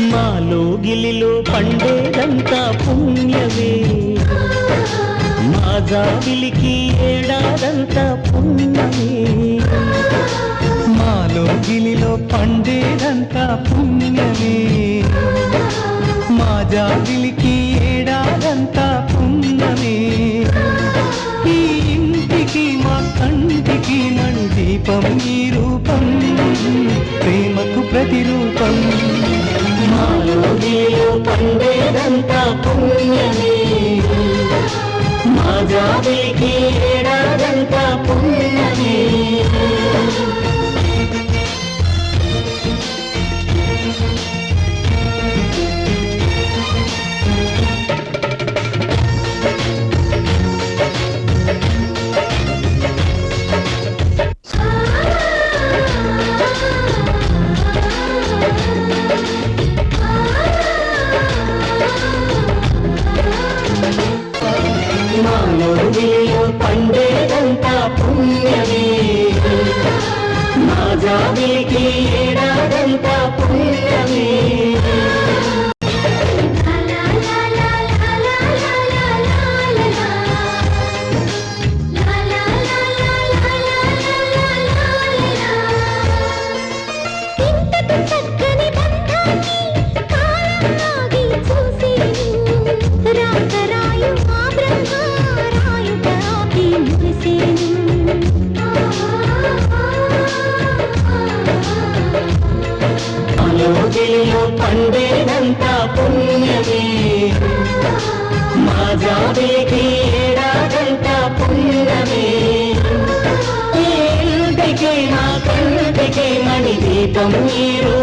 మాలో గిలిలో పండేదంతా పుణ్యమే. మా జాబిలికి ఏడాదంతా పుణ్యమే. మాలో గిలిలో పండేదంతా పుణ్యమే. మా జాబిలికి ఏడాదంతా పుణ్యమే. ఈ ఇంటికి మా కంటికి నన్ను దీపం ఈ రూపం పండేదంతా పుణ్యమే మా మాలో పండేదంతా పుణ్యమే. మా జాబిలికి ఏడాదంతా పుణ్యమే. అయోగిలో పండేదంతా పుణ్యమే. మా జాబేకి ఏడాదంతా పుణ్యమే. ఇంటికి నా కంటికి మణి దీపం మీరు